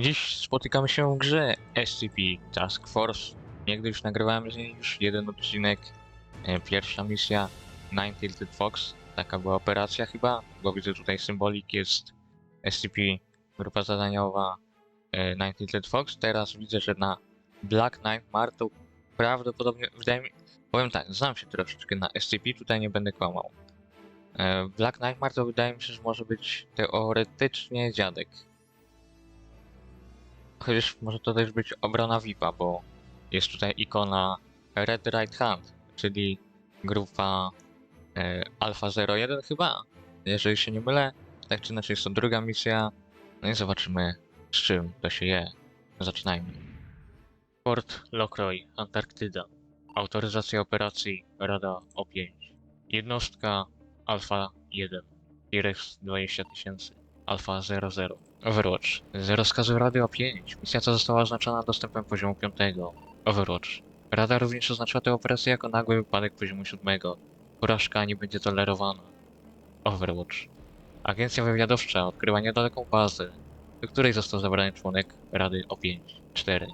Dziś spotykamy się w grze SCP Task Force. Niegdyś nagrywałem z niej już jeden odcinek. E, Pierwsza misja Nine Tilted Fox. Taka była operacja chyba, bo widzę tutaj symbolik jest SCP, grupa zadaniowa e, Nine Tilted Fox. Teraz widzę, że na Black Knight Martu prawdopodobnie, wydaje mi, powiem tak, znam się troszeczkę na SCP, tutaj nie będę kłamał. E, Black Knight Martu wydaje mi się, że może być teoretycznie dziadek. Chociaż może to też być obrona VIP-a, bo jest tutaj ikona Red Right Hand, czyli grupa e, Alpha 01 chyba, jeżeli się nie mylę. Tak czy inaczej jest to druga misja. No i zobaczymy z czym to się je. Zaczynajmy. Port Lockroy, Antarktyda. Autoryzacja operacji Rada O5. Jednostka Alpha 1. T-Rex 20 tysięcy. Alpha 00. Overwatch. Z rozkazu Rady O5. Misja ta została oznaczona dostępem poziomu 5. Overwatch. Rada również oznaczyła tę operację jako nagły wypadek poziomu 7. Porażka nie będzie tolerowana. Overwatch. Agencja wywiadowcza odkryła niedaleką bazę, do której został zabrany członek Rady O5. 4.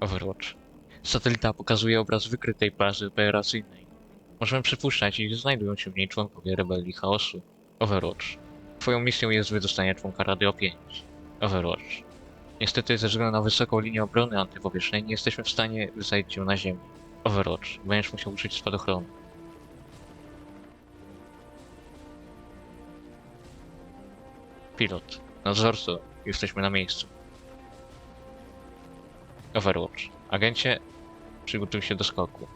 Overwatch. Satelita pokazuje obraz wykrytej bazy operacyjnej. Możemy przypuszczać, iż znajdują się w niej członkowie rebelii chaosu. Overwatch. Twoją misją jest wydostanie członka Rady O5. Overwatch. Niestety ze względu na wysoką linię obrony antywowietrznej nie jesteśmy w stanie wysadzić cię na ziemię. Overwatch. Będziesz musiał użyć spadochronu. Pilot. Nadzorco. Jesteśmy na miejscu. Overwatch. Agencie, przygotuj się do skoku.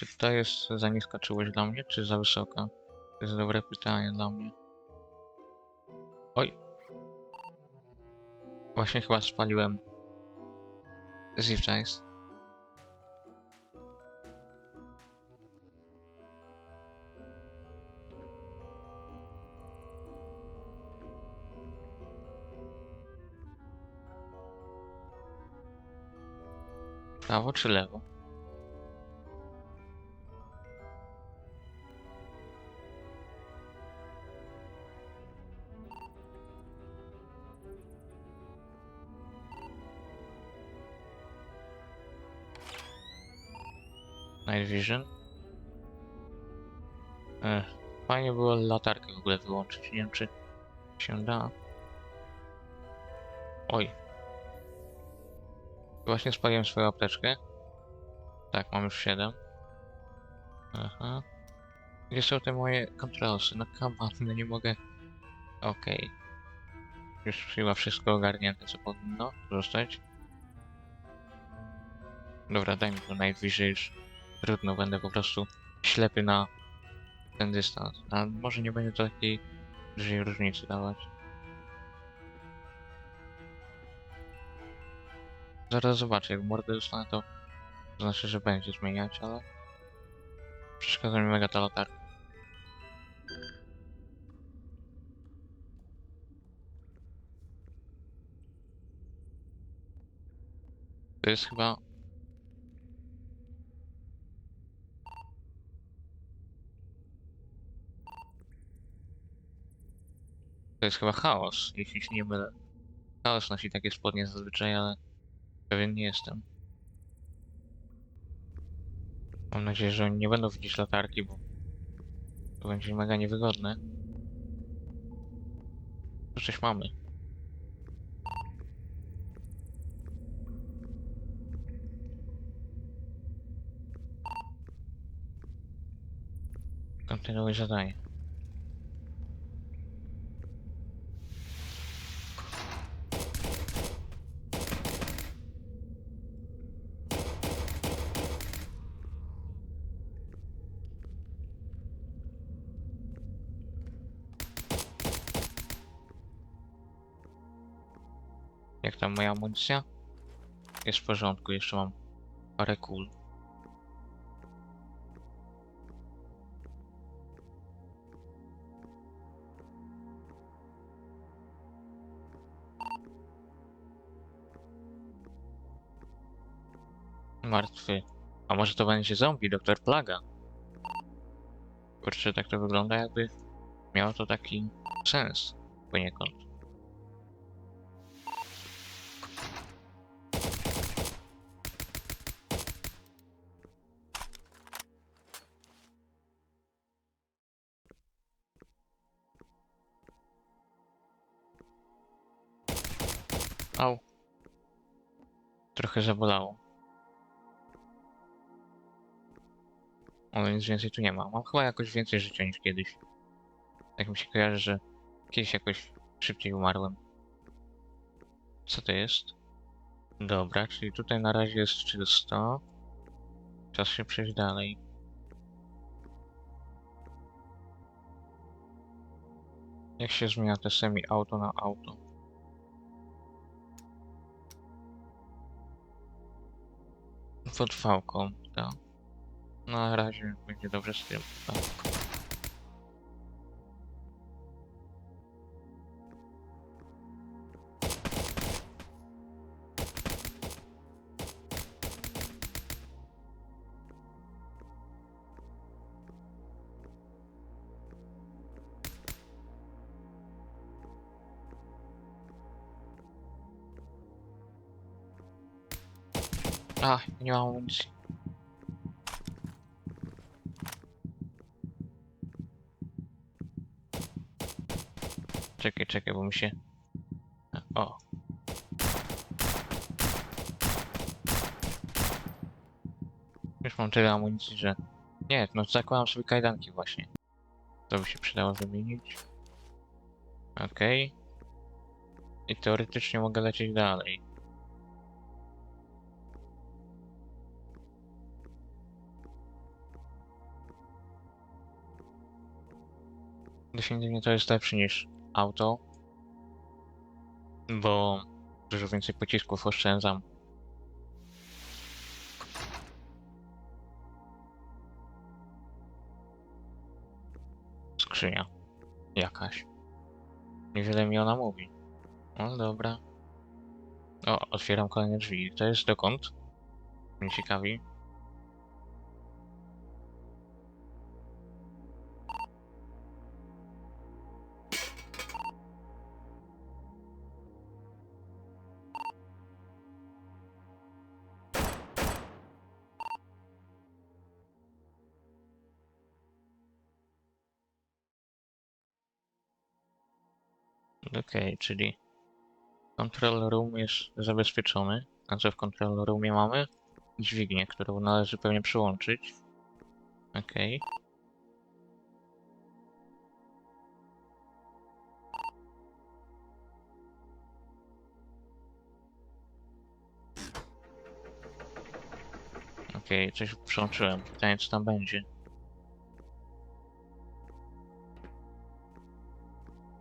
Czy to jest za niska czułość dla mnie, czy za wysoka? To jest dobre pytanie dla mnie. Oj. Właśnie chyba spaliłem Zipcase. Prawo czy lewo? Vision. Ech, fajnie było latarkę w ogóle wyłączyć. Nie wiem, czy się da. Oj. Właśnie spaliłem swoją apteczkę. Tak, mam już 7. Aha. Gdzie są te moje kontrolsy? No on, no nie mogę. Okej. Już chyba wszystko ogarnięte, co powinno zostać. Dobra, daj mi to Vision już. Trudno, będę po prostu ślepy na ten dystans. A może nie będzie to takiej dużej różnicy dawać. Zaraz zobaczę, jak mordę dostanę to znaczy, że będzie zmieniać, ale przeszkadza mi mega ta latarka. To jest chyba To jest chyba chaos, jeśli się nie mylę. Chaos nosi takie spodnie zazwyczaj, ale pewien nie jestem. Mam nadzieję, że oni nie będą widzieć latarki, bo to będzie mega niewygodne. Coś mamy. Kontynuuj zadanie. Jak tam moja amunicja? Jest w porządku, jeszcze mam parę kul. Martwy. A może to będzie zombie, doktor Plaga? Kurczę, tak to wygląda jakby miało to taki sens poniekąd. Au. Trochę zabolało. Ale nic więcej tu nie ma. Mam chyba jakoś więcej życia niż kiedyś. Tak mi się kojarzy, że kiedyś jakoś szybciej umarłem. Co to jest? Dobra, czyli tutaj na razie jest czysto. Czas się przejść dalej. Jak się zmienia te semi auto na auto? Pod fałką, tak. Na razie będzie dobrze z tym. Nie mam amunicji. Czekaj, czekaj, bo mi się... O. Już mam tyle amunicji, że... Nie, no zakładam sobie kajdanki właśnie. To by się przydało wymienić. Okej. I teoretycznie mogę lecieć dalej. Definitywnie to jest lepsze niż auto. Bo dużo więcej pocisków oszczędzam. Skrzynia. Jakaś. Niewiele mi ona mówi. No dobra. O, otwieram kolejne drzwi. To jest dokąd? Mnie ciekawi. Okej, czyli control room jest zabezpieczony. A co w control roomie mamy? Dźwignię, którą należy pewnie przyłączyć. Okej. Okej, coś przyłączyłem. Pytanie co tam będzie.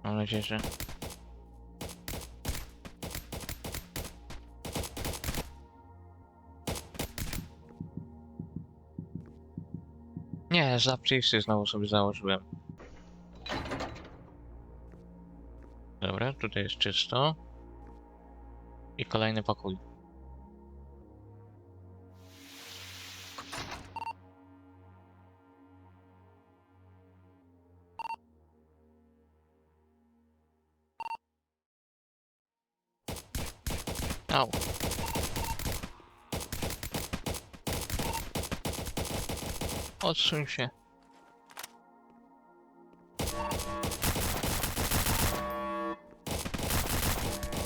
Mam nadzieję, że... Nie, zapcisy znowu sobie założyłem. Dobra, tutaj jest czysto. I kolejny pokój. Au. Odsuń się.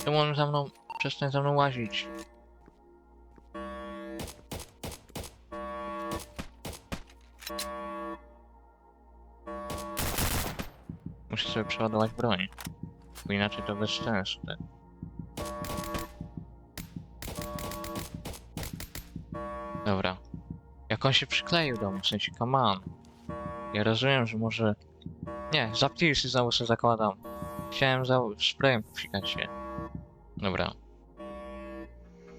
Czemu on za mną... Przestań za mną łazić. Muszę sobie przeładować broń. Bo inaczej to bez sensu. Jak on się przykleił do mnie, w sensie, come on. Ja rozumiem, że może... Nie, zaptilsy znowu sobie zakładam. Chciałem za sprayem psikać się. Dobra.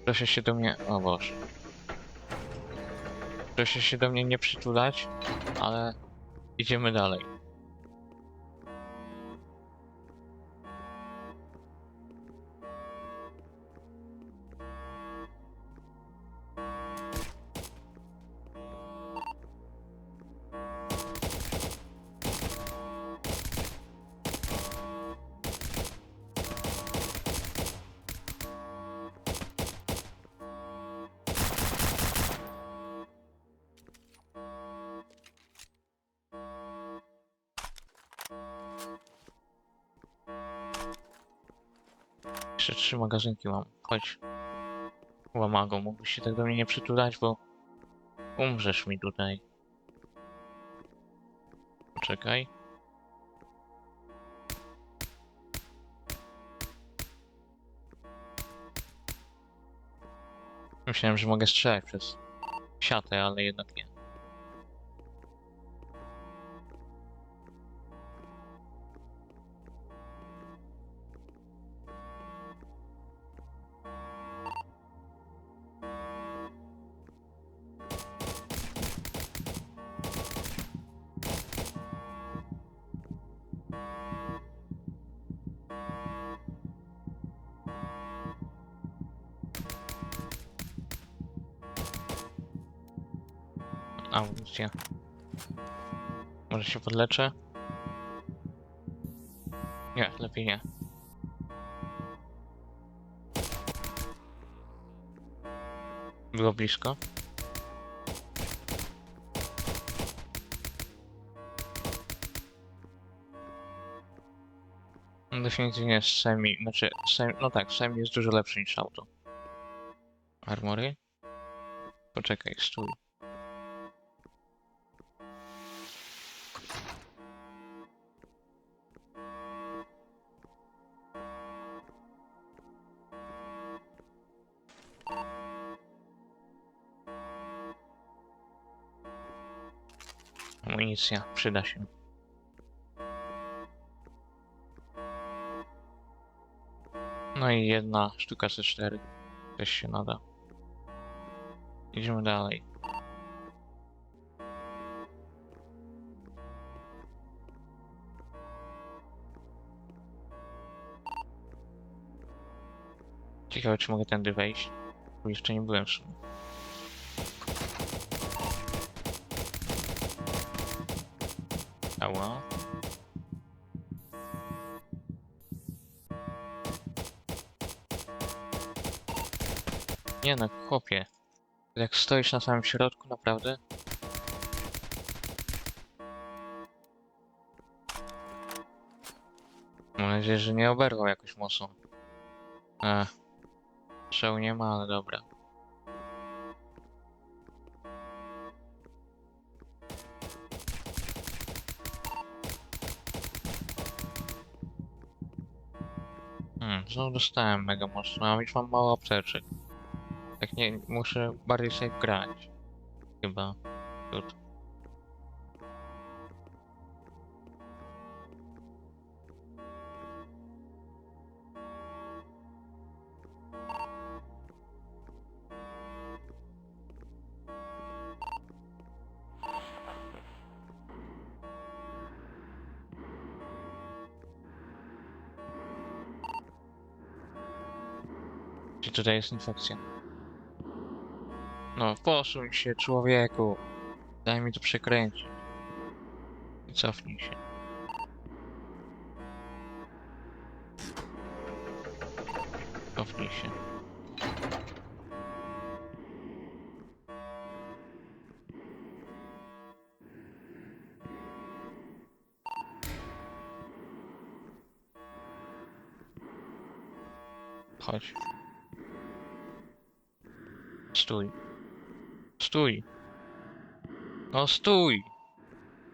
Proszę się do mnie... O Boże. Proszę się do mnie nie przytulać, ale idziemy dalej. Jeszcze trzy magazynki mam. Chodź. Łamago, mógłbyś się tak do mnie nie przytulać, bo umrzesz mi tutaj. Poczekaj. Myślałem, że mogę strzelać przez siatę, ale jednak nie. Amunicja. Może się podleczę? Nie, lepiej nie. Było blisko. Definitywnie semi, znaczy, semi, no tak, semi jest dużo lepszy niż auto. Armory? Poczekaj, stój. Amunicja, przyda się. No i jedna sztuka C4 też się nada. Idziemy dalej. Ciekawe, czy mogę tędy wejść. Bo jeszcze nie byłem w sumie. Ała. Nie no, chłopie. Jak stoisz na samym środku, naprawdę? Mam nadzieję, że nie oberwał jakoś mocno. Ech. Strzału nie ma, ale dobra. no dostałem mega mocno, a już mam mało apteczek. Tak nie, muszę bardziej sobie grać. Chyba. Tutaj. Tutaj jest infekcja? No, posuń się, człowieku. Daj mi to przekręcić. I cofnij się. Cofnij się. Chodź. Stój. Stój. No stój!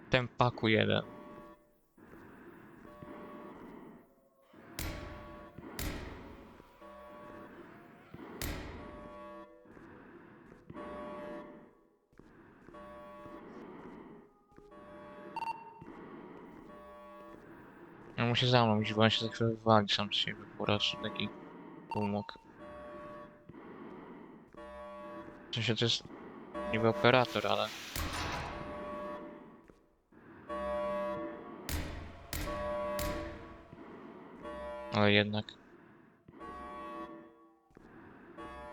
Tempaku jeden. No musi za mną iść, bo on się wywali sam z siebie po prostu taki półmok. W sensie to jest niby operator, ale... Ale jednak...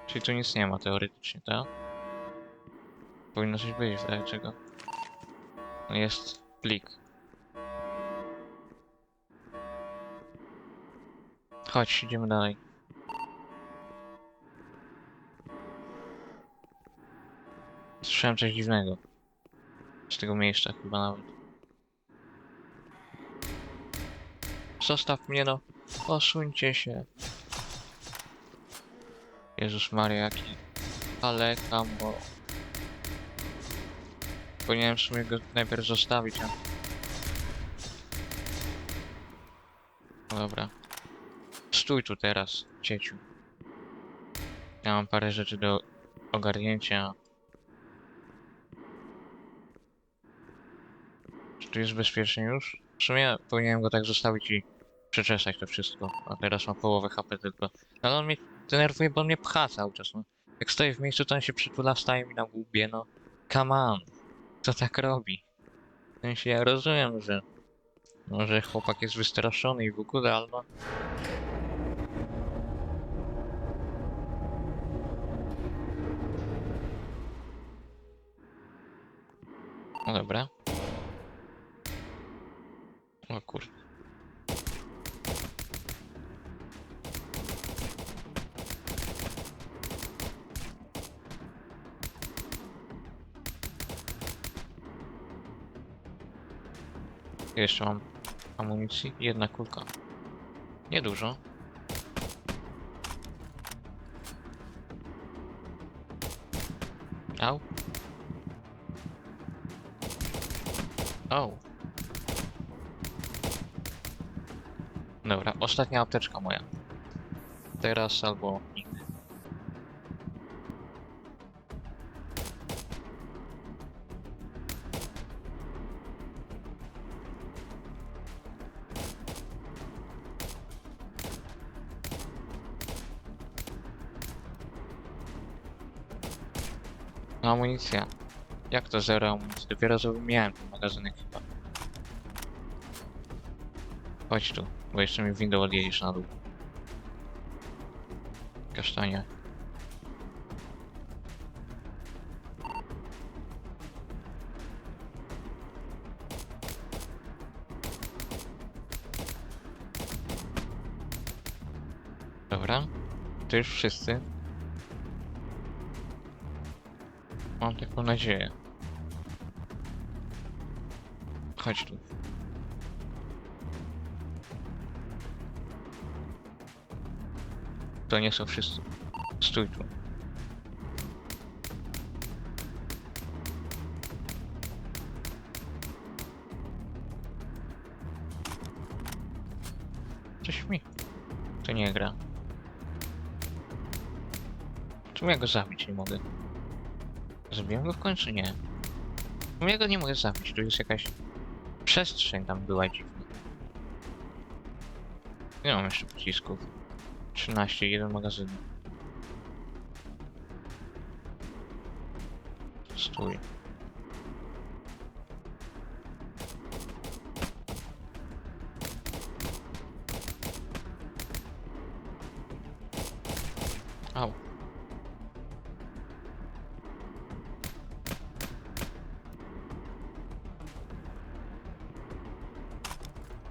Czyli tu nic nie ma teoretycznie, tak? Powinno coś być, ale czego? No jest plik. Chodź, idziemy dalej. Słyszałem coś dziwnego. Z tego miejsca chyba nawet. Zostaw mnie no. Posuńcie się. Jezus Maria, jaki... Ale bo... Powinienem w sumie go najpierw zostawić, a... No dobra. Stój tu teraz, cieciu. Ja mam parę rzeczy do ogarnięcia. Tu jest bezpiecznie już? W sumie powinienem go tak zostawić i przeczesać to wszystko. A teraz ma połowę HP tylko. Ale on mnie denerwuje, bo on mnie pcha cały czas. No. Jak stoję w miejscu, to on się przytula, staje mi na łbie, no. Come on. Co tak robi? W sensie ja rozumiem, że... Może chłopak jest wystraszony i w ogóle, ale no... No dobra. O kurde. Jeszcze mam amunicji. Jedna kulka. Niedużo. Au. Au. Dobra, ostatnia apteczka moja. Teraz albo nigdy. No, amunicja. Jak to zero amunicji? Dopiero co miałem magazynek Chodź tu, bo jeszcze mi window odjedziesz na dół. Kasztanie. Dobra, to już wszyscy. Mam taką nadzieję. Chodź tu. To nie są wszyscy. Stój tu. Coś mi. To nie gra. Czemu ja go zabić nie mogę? Zabiłem go w końcu? Nie. Czemu ja go nie mogę zabić? Tu jest jakaś przestrzeń tam była dziwna. Nie mam jeszcze pocisków. 13, jeden magazyn. Stój. Au.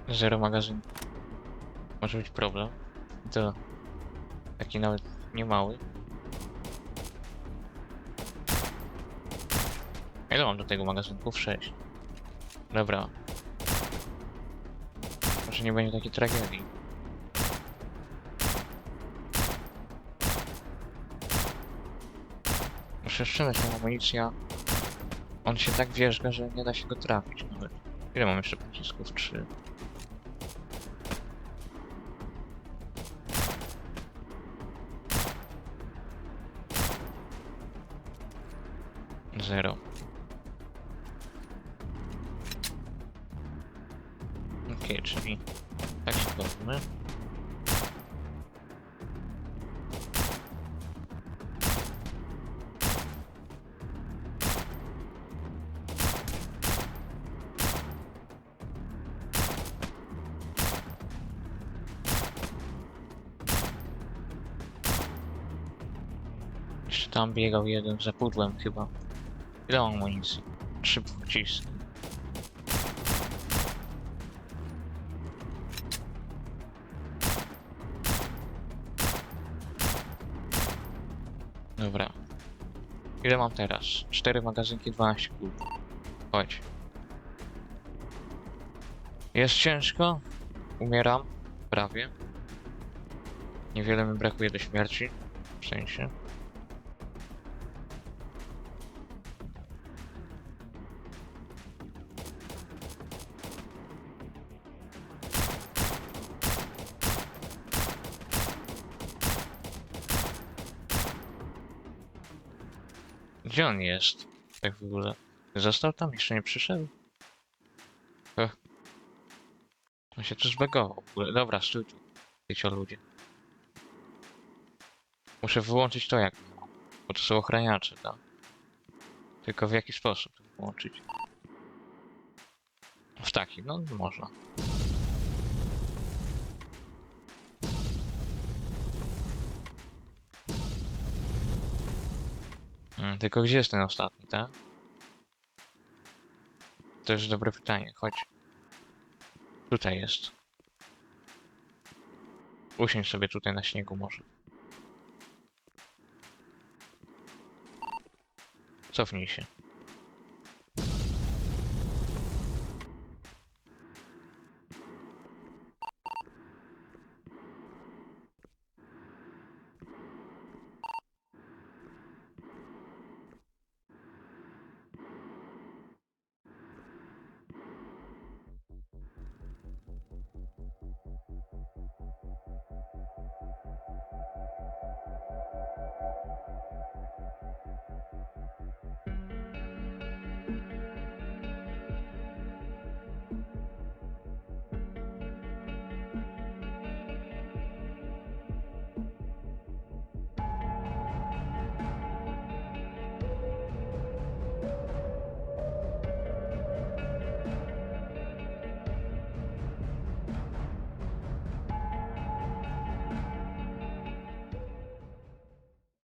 Zero magazyn. Może być problem. To taki nawet nie mały. Ile mam do tego magazynków? 6. Dobra. Może nie będzie takiej tragedii. Muszę strzelać na amunicja. On się tak wierzga, że nie da się go trafić nawet. Ile mam jeszcze pocisków? 3. zero. Okej, okay, czyli tak się bawimy. Jeszcze tam biegał jeden za pudłem chyba. Ile mam amunicji? Trzy pociski. Dobra. Ile mam teraz? Cztery magazynki, 12 kul. Chodź. Jest ciężko. Umieram. Prawie. Niewiele mi brakuje do śmierci. W sensie. Gdzie on jest? Tak w ogóle. Został tam? Jeszcze nie przyszedł? Ech. On się w ogóle. Dobra, tu. Wiecie ludzie. Muszę wyłączyć to jak. Bo to są ochraniacze, tak? Tylko w jaki sposób to wyłączyć? W taki, no można. Mm, tylko gdzie jest ten ostatni, tak? To jest dobre pytanie, chodź. Tutaj jest. Usiądź sobie tutaj na śniegu może. Cofnij się.